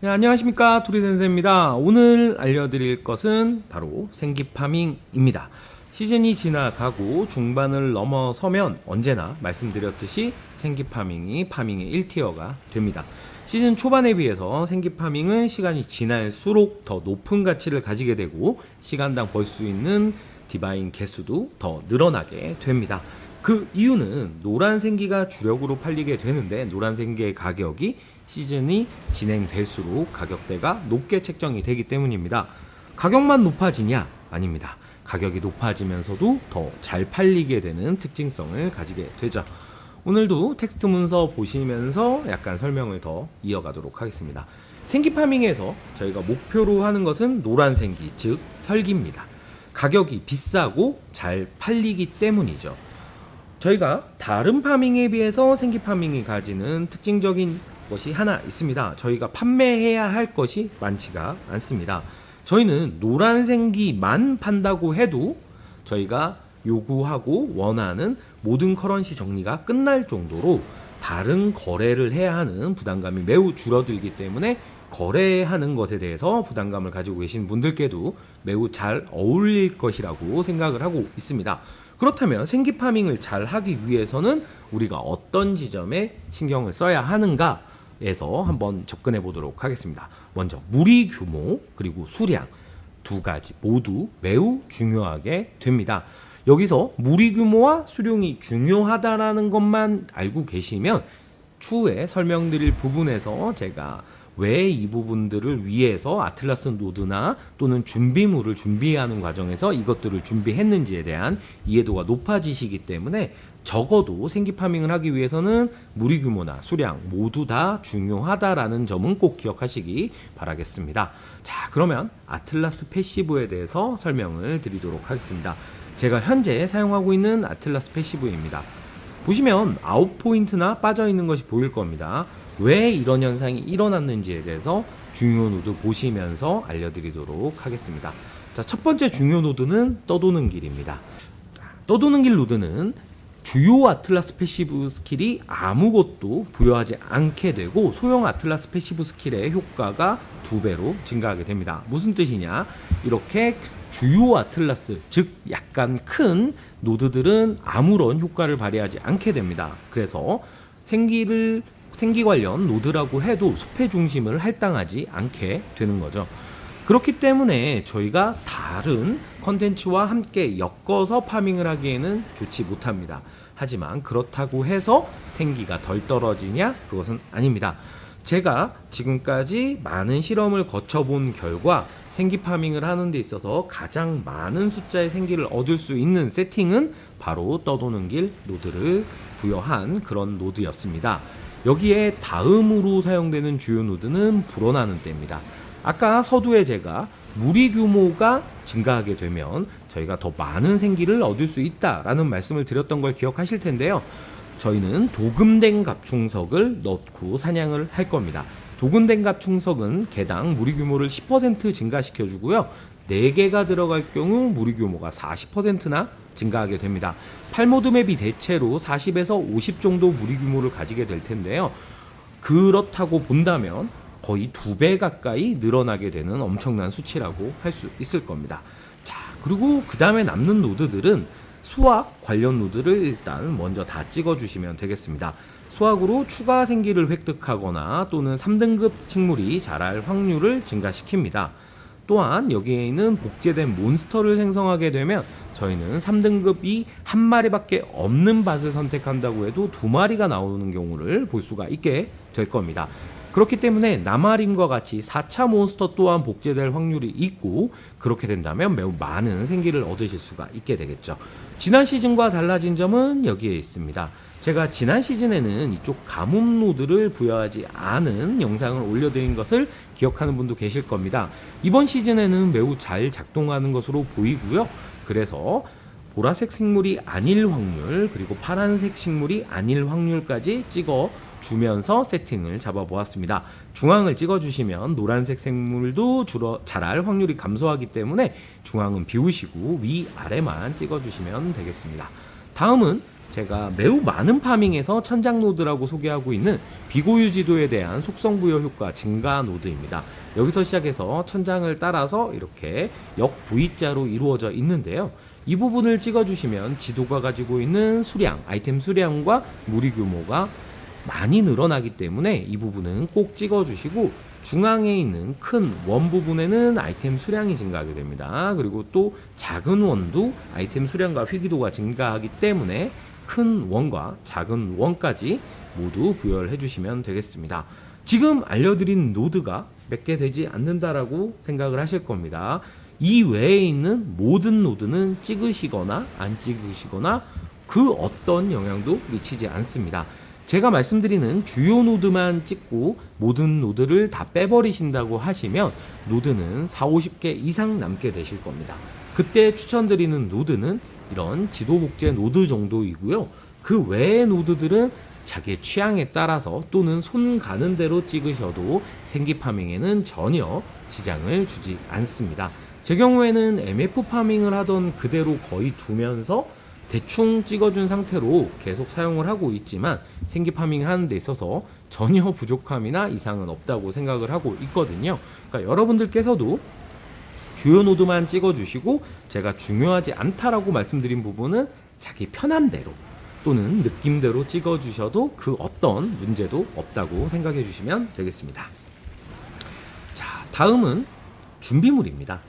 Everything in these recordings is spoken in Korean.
네, 안녕하십니까 도리센세입니다. 오늘 알려드릴 것은 바로 생기파밍입니다. 시즌이 지나가고 중반을 넘어서면 언제나 말씀드렸듯이 생기파밍이 파밍의 1티어가 됩니다. 시즌 초반에 비해서 생기파밍은 시간이 지날수록 더 높은 가치를 가지게 되고 시간당 벌 수 있는 디바인 개수도 더 늘어나게 됩니다. 그 이유는 노란 생기가 주력으로 팔리게 되는데 노란 생기의 가격이 시즌이 진행될수록 가격대가 높게 책정이 되기 때문입니다. 가격만 높아지냐? 아닙니다. 가격이 높아지면서도 더 잘 팔리게 되는 특징성을 가지게 되죠. 오늘도 텍스트 문서 보시면서 약간 설명을 더 이어가도록 하겠습니다. 생기 파밍에서 저희가 목표로 하는 것은 노란 생기, 즉 혈기입니다. 가격이 비싸고 잘 팔리기 때문이죠. 저희가 다른 파밍에 비해서 생기 파밍이 가지는 특징적인 것이 하나 있습니다. 저희가 판매해야 할 것이 많지가 않습니다. 저희는 노란 생기만 판다고 해도 저희가 요구하고 원하는 모든 커런시 정리가 끝날 정도로 다른 거래를 해야 하는 부담감이 매우 줄어들기 때문에 거래하는 것에 대해서 부담감을 가지고 계신 분들께도 매우 잘 어울릴 것이라고 생각을 하고 있습니다. 그렇다면 생기 파밍을 잘 하기 위해서는 우리가 어떤 지점에 신경을 써야 하는가 에서 한번 접근해 보도록 하겠습니다. 먼저 무리 규모 그리고 수량 두 가지 모두 매우 중요하게 됩니다. 여기서 무리 규모와 수량이 중요하다라는 것만 알고 계시면 추후에 설명드릴 부분에서 제가 왜 이 부분들을 위해서 아틀라스 노드나 또는 준비물을 준비하는 과정에서 이것들을 준비했는지에 대한 이해도가 높아지시기 때문에 적어도 생기 파밍을 하기 위해서는 무리 규모나 수량 모두 다 중요하다라는 점은 꼭 기억하시기 바라겠습니다. 자, 그러면 아틀라스 패시브에 대해서 설명을 드리도록 하겠습니다. 제가 현재 사용하고 있는 아틀라스 패시브입니다. 보시면 아웃포인트나 빠져 있는 것이 보일 겁니다. 왜 이런 현상이 일어났는지에 대해서 중요 노드 보시면서 알려드리도록 하겠습니다. 자, 첫 번째 중요 노드는 떠도는 길입니다. 떠도는 길 노드는 주요 아틀라스 패시브 스킬이 아무것도 부여하지 않게 되고 소형 아틀라스 패시브 스킬의 효과가 두 배로 증가하게 됩니다. 무슨 뜻이냐? 이렇게 주요 아틀라스, 즉 약간 큰 노드들은 아무런 효과를 발휘하지 않게 됩니다. 그래서 생기를 생기 관련 노드라고 해도 숲의 중심을 할당하지 않게 되는 거죠. 그렇기 때문에 저희가 다른 컨텐츠와 함께 엮어서 파밍을 하기에는 좋지 못합니다. 하지만 그렇다고 해서 생기가 덜 떨어지냐? 그것은 아닙니다. 제가 지금까지 많은 실험을 거쳐본 결과 생기 파밍을 하는 데 있어서 가장 많은 숫자의 생기를 얻을 수 있는 세팅은 바로 떠도는 길 노드를 부여한 그런 노드였습니다. 여기에 다음으로 사용되는 주요 노드는 불어나는 때입니다. 아까 서두에 제가 무리 규모가 증가하게 되면 저희가 더 많은 생기를 얻을 수 있다라는 말씀을 드렸던 걸 기억하실 텐데요. 저희는 도금된 갑충석을 넣고 사냥을 할 겁니다. 도금된 갑충석은 개당 무리 규모를 10% 증가시켜 주고요. 4개가 들어갈 경우 무리 규모가 40%나 증가하게 됩니다. 팔모드 맵이 대체로 40에서 50 정도 무리 규모를 가지게 될 텐데요. 그렇다고 본다면 거의 두 배 가까이 늘어나게 되는 엄청난 수치라고 할 수 있을 겁니다. 자, 그리고 그 다음에 남는 노드들은 수학 관련 노드를 일단 먼저 다 찍어 주시면 되겠습니다. 수학으로 추가 생기를 획득하거나 또는 3등급 식물이 자랄 확률을 증가시킵니다. 또한 여기에 있는 복제된 몬스터를 생성하게 되면 저희는 3등급이 한 마리밖에 없는 밭을 선택한다고 해도 두 마리가 나오는 경우를 볼 수가 있게 될 겁니다. 그렇기 때문에 나마림과 같이 4차 몬스터 또한 복제될 확률이 있고 그렇게 된다면 매우 많은 생기를 얻으실 수가 있게 되겠죠. 지난 시즌과 달라진 점은 여기에 있습니다. 제가 지난 시즌에는 이쪽 가뭄 노드를 부여하지 않은 영상을 올려드린 것을 기억하는 분도 계실 겁니다. 이번 시즌에는 매우 잘 작동하는 것으로 보이고요. 그래서 보라색 식물이 아닐 확률 그리고 파란색 식물이 아닐 확률까지 찍어 주면서 세팅을 잡아 보았습니다. 중앙을 찍어 주시면 노란색 생물도 줄어 자랄 확률이 감소하기 때문에 중앙은 비우시고 위 아래만 찍어 주시면 되겠습니다. 다음은 제가 매우 많은 파밍에서 천장 노드라고 소개하고 있는 비고유 지도에 대한 속성 부여 효과 증가 노드입니다. 여기서 시작해서 천장을 따라서 이렇게 역 V자로 이루어져 있는데요. 이 부분을 찍어주시면 지도가 가지고 있는 수량, 아이템 수량과 무리 규모가 많이 늘어나기 때문에 이 부분은 꼭 찍어주시고 중앙에 있는 큰 원 부분에는 아이템 수량이 증가하게 됩니다. 그리고 또 작은 원도 아이템 수량과 희귀도가 증가하기 때문에 큰 원과 작은 원까지 모두 부여를 해주시면 되겠습니다. 지금 알려드린 노드가 몇 개 되지 않는다라고 생각을 하실 겁니다. 이 외에 있는 모든 노드는 찍으시거나 안 찍으시거나 그 어떤 영향도 미치지 않습니다. 제가 말씀드리는 주요 노드만 찍고 모든 노드를 다 빼버리신다고 하시면 노드는 4, 50개 이상 남게 되실 겁니다. 그때 추천드리는 노드는 이런 지도 복제 노드 정도이고요. 그 외의 노드들은 자기 취향에 따라서 또는 손 가는 대로 찍으셔도 생기 파밍에는 전혀 지장을 주지 않습니다. 제 경우에는 MF 파밍을 하던 그대로 거의 두면서 대충 찍어준 상태로 계속 사용을 하고 있지만 생기 파밍 하는 데 있어서 전혀 부족함이나 이상은 없다고 생각을 하고 있거든요. 그러니까 여러분들께서도 주요 노드만 찍어주시고 제가 중요하지 않다라고 말씀드린 부분은 자기 편한 대로 또는 느낌대로 찍어주셔도 그 어떤 문제도 없다고 생각해 주시면 되겠습니다. 자, 다음은 준비물입니다.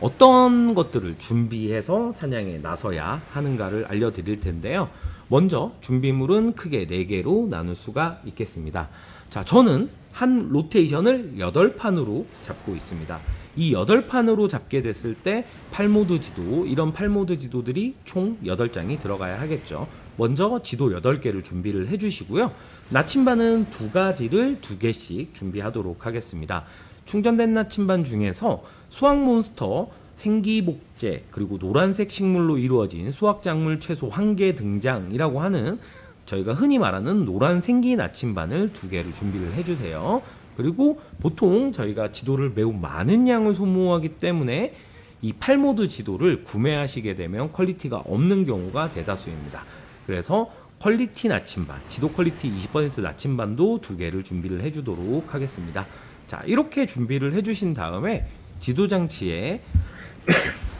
어떤 것들을 준비해서 사냥에 나서야 하는가를 알려드릴 텐데요. 먼저 준비물은 크게 4개로 나눌 수가 있겠습니다. 자, 저는 한 로테이션을 8판으로 잡고 있습니다. 이 8판으로 잡게 됐을 때 8모드 지도, 이런 8모드 지도들이 총 8장이 들어가야 하겠죠. 먼저 지도 8개를 준비를 해주시고요. 나침반은 두 가지를 두 개씩 준비하도록 하겠습니다. 충전된 나침반 중에서 수확 몬스터 생기복제 그리고 노란색 식물로 이루어진 수확작물 최소 한개 등장이라고 하는 저희가 흔히 말하는 노란 생기 나침반을 두 개를 준비를 해주세요. 그리고 보통 저희가 지도를 매우 많은 양을 소모하기 때문에 이 8모드 지도를 구매하시게 되면 퀄리티가 없는 경우가 대다수입니다. 그래서 퀄리티 나침반, 지도 퀄리티 20% 나침반도 두 개를 준비를 해주도록 하겠습니다. 자, 이렇게 준비를 해주신 다음에 지도 장치에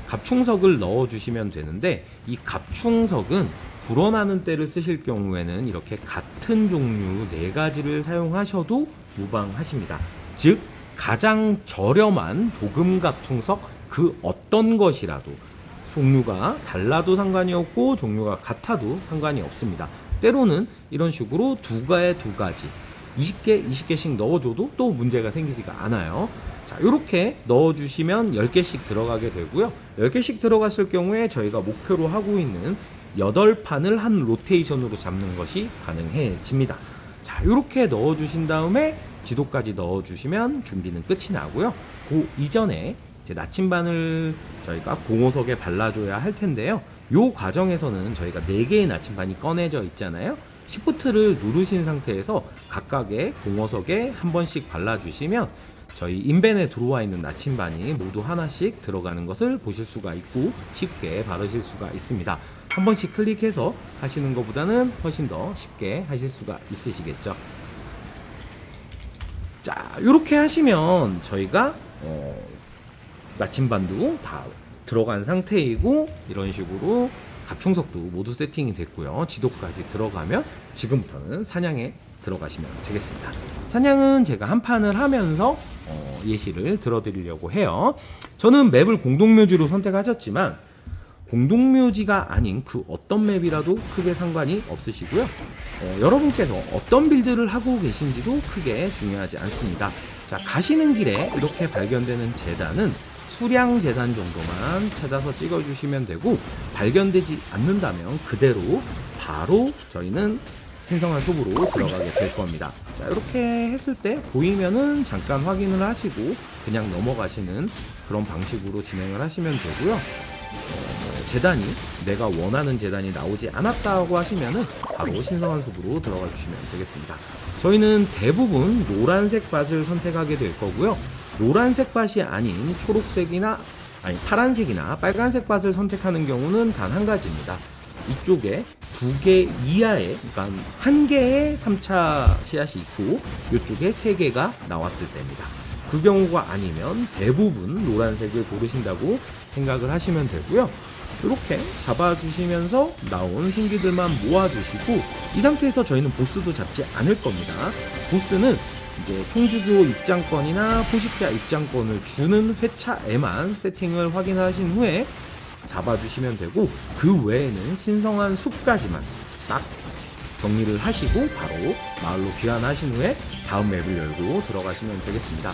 갑충석을 넣어주시면 되는데 이 갑충석은 불어나는 때를 쓰실 경우에는 이렇게 같은 종류 네 가지를 사용하셔도 무방하십니다. 즉 가장 저렴한 도금 갑충석 그 어떤 것이라도 종류가 달라도 상관이 없고 종류가 같아도 상관이 없습니다. 때로는 이런 식으로 두 가에 두 가지 20개, 20개씩 넣어줘도 또 문제가 생기지가 않아요. 자, 이렇게 넣어주시면 10개씩 들어가게 되고요. 10개씩 들어갔을 경우에 저희가 목표로 하고 있는 8판을 한 로테이션으로 잡는 것이 가능해집니다. 자, 이렇게 넣어주신 다음에 지도까지 넣어주시면 준비는 끝이 나고요. 그 이전에 이제 나침반을 저희가 공호석에 발라줘야 할 텐데요. 요 과정에서는 저희가 4개의 나침반이 꺼내져 있잖아요. 시프트를 누르신 상태에서 각각의 공허석에 한 번씩 발라주시면 저희 인벤에 들어와 있는 나침반이 모두 하나씩 들어가는 것을 보실 수가 있고 쉽게 바르실 수가 있습니다. 한 번씩 클릭해서 하시는 것보다는 훨씬 더 쉽게 하실 수가 있으시겠죠. 자, 이렇게 하시면 저희가 어, 나침반도 다 들어간 상태이고 이런 식으로 갑충석도 모두 세팅이 됐고요. 지도까지 들어가면 지금부터는 사냥에 들어가시면 되겠습니다. 사냥은 제가 한 판을 하면서 어, 예시를 들어드리려고 해요. 저는 맵을 공동묘지로 선택하셨지만 공동묘지가 아닌 그 어떤 맵이라도 크게 상관이 없으시고요. 어, 여러분께서 어떤 빌드를 하고 계신지도 크게 중요하지 않습니다. 자, 가시는 길에 이렇게 발견되는 재단은 수량 재단 정도만 찾아서 찍어주시면 되고 발견되지 않는다면 그대로 바로 저희는 신성한 숲으로 들어가게 될 겁니다. 자, 이렇게 했을 때 보이면은 잠깐 확인을 하시고 그냥 넘어가시는 그런 방식으로 진행을 하시면 되고요. 어, 재단이 내가 원하는 재단이 나오지 않았다고 하시면은 바로 신성한 숲으로 들어가 주시면 되겠습니다. 저희는 대부분 노란색 밭을 선택하게 될 거고요. 노란색 밭이 아닌 초록색이나 아니 파란색이나 빨간색 밭을 선택하는 경우는 단 한 가지입니다. 이쪽에 두 개 이하의, 그러니까 한 개의 3차 씨앗이 있고 이쪽에 세 개가 나왔을 때입니다. 그 경우가 아니면 대부분 노란색을 고르신다고 생각을 하시면 되고요. 이렇게 잡아주시면서 나온 신기들만 모아주시고 이 상태에서 저희는 보스도 잡지 않을 겁니다. 보스는 이제 총주교 입장권이나 포식자 입장권을 주는 회차에만 세팅을 확인하신 후에 잡아주시면 되고 그 외에는 신성한 숲까지만 딱 정리를 하시고 바로 마을로 귀환하신 후에 다음 맵을 열고 들어가시면 되겠습니다.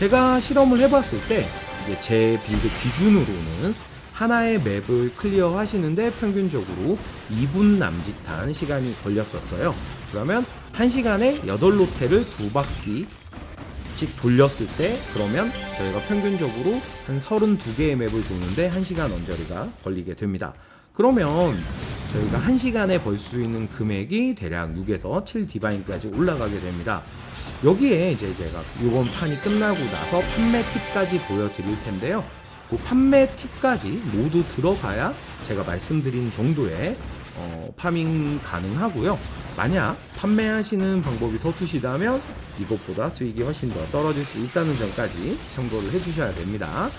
제가 실험을 해봤을 때 이제 제 빌드 기준으로는 하나의 맵을 클리어 하시는데 평균적으로 2분 남짓한 시간이 걸렸었어요. 그러면 1시간에 8로테를 두 바퀴 씩 돌렸을 때 그러면 저희가 평균적으로 한 32개의 맵을 도는데 1시간 언저리가 걸리게 됩니다. 그러면 저희가 1시간에 벌 수 있는 금액이 대략 6에서 7 디바인까지 올라가게 됩니다. 여기에 이제 제가 이번 판이 끝나고 나서 판매 팁까지 보여드릴 텐데요. 그 판매 팁까지 모두 들어가야 제가 말씀드린 정도의 어, 파밍 가능하고요. 만약 판매하시는 방법이 서투시다면 이것보다 수익이 훨씬 더 떨어질 수 있다는 점까지 참고를 해주셔야 됩니다.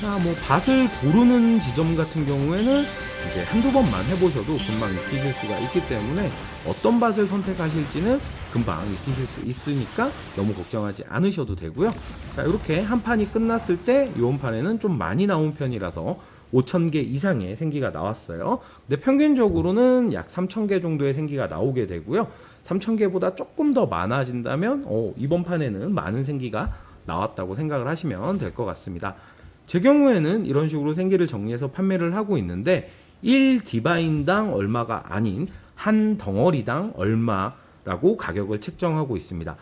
자, 뭐 밭을 고르는 지점 같은 경우에는 이제 한두 번만 해보셔도 금방 익히실 수가 있기 때문에 어떤 밭을 선택하실지는 금방 익히실 수 있으니까 너무 걱정하지 않으셔도 되고요. 자, 이렇게 한 판이 끝났을 때 이번 판에는 좀 많이 나온 편이라서 5,000개 이상의 생기가 나왔어요. 근데 평균적으로는 약 3,000개 정도의 생기가 나오게 되고요. 3,000개보다 조금 더 많아진다면 어, 이번 판에는 많은 생기가 나왔다고 생각을 하시면 될 것 같습니다. 제 경우에는 이런 식으로 생기를 정리해서 판매를 하고 있는데 1 디바인당 얼마가 아닌 한 덩어리당 얼마 라고 가격을 책정하고 있습니다.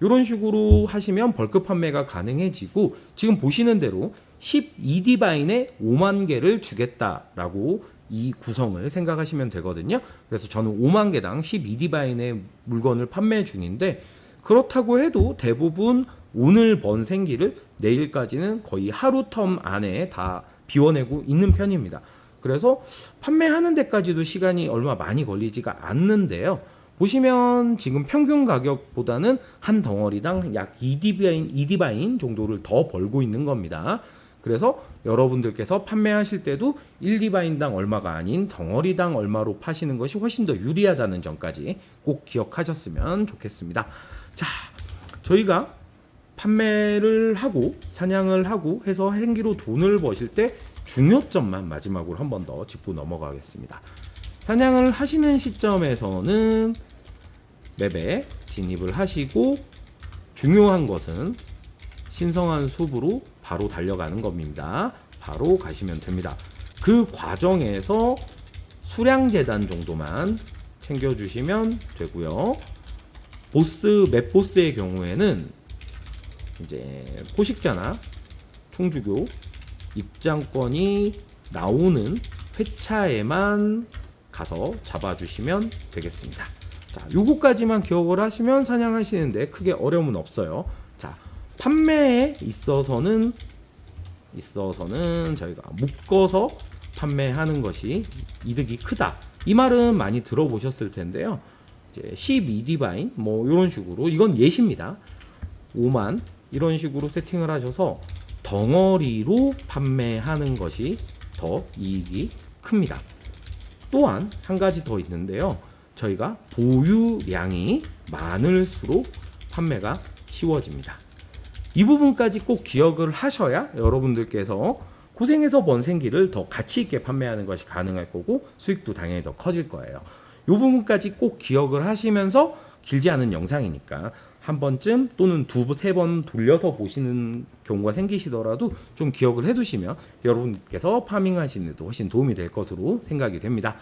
이런 식으로 하시면 벌크 판매가 가능해지고 지금 보시는 대로 12디바인에 5만 개를 주겠다라고 이 구성을 생각하시면 되거든요. 그래서 저는 5만 개당 12디바인의 물건을 판매 중인데 그렇다고 해도 대부분 오늘 번 생기를 내일까지는 거의 하루 텀 안에 다 비워내고 있는 편입니다. 그래서 판매하는 데까지도 시간이 얼마 많이 걸리지가 않는데요. 보시면 지금 평균 가격보다는 한 덩어리당 약 2디바인, 2디바인 정도를 더 벌고 있는 겁니다. 그래서 여러분들께서 판매하실 때도 1디바인당 얼마가 아닌 덩어리당 얼마로 파시는 것이 훨씬 더 유리하다는 점까지 꼭 기억하셨으면 좋겠습니다. 자, 저희가 판매를 하고 사냥을 하고 해서 행기로 돈을 버실 때 중요점만 마지막으로 한 번 더 짚고 넘어가겠습니다. 사냥을 하시는 시점에서는 맵에 진입을 하시고 중요한 것은 신성한 숲으로 바로 달려가는 겁니다. 바로 가시면 됩니다. 그 과정에서 수량 재단 정도만 챙겨주시면 되고요. 보스 맵 보스의 경우에는 이제 포식자나 총주교 입장권이 나오는 회차에만 가서 잡아주시면 되겠습니다. 자, 요거까지만 기억을 하시면 사냥하시는데 크게 어려움은 없어요. 자, 판매에 있어서는 있어서는 저희가 묶어서 판매하는 것이 이득이 크다. 이 말은 많이 들어보셨을 텐데요. 이제 12 디바인 뭐 이런 식으로 이건 예시입니다. 5만 이런 식으로 세팅을 하셔서 덩어리로 판매하는 것이 더 이익이 큽니다. 또한 한 가지 더 있는데요. 저희가 보유량이 많을수록 판매가 쉬워집니다. 이 부분까지 꼭 기억을 하셔야 여러분들께서 고생해서 번 생기를 더 가치 있게 판매하는 것이 가능할 거고 수익도 당연히 더 커질 거예요. 이 부분까지 꼭 기억을 하시면서 길지 않은 영상이니까 한 번쯤 또는 두 세 번 돌려서 보시는 경우가 생기시더라도 좀 기억을 해두시면 여러분께서 파밍하시는 데 훨씬 도움이 될 것으로 생각이 됩니다.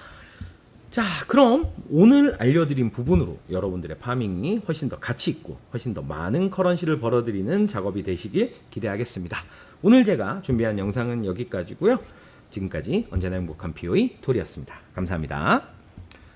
자, 그럼 오늘 알려드린 부분으로 여러분들의 파밍이 훨씬 더 가치 있고 훨씬 더 많은 커런시를 벌어들이는 작업이 되시길 기대하겠습니다. 오늘 제가 준비한 영상은 여기까지고요. 지금까지 언제나 행복한 POE 톨이었습니다. 감사합니다.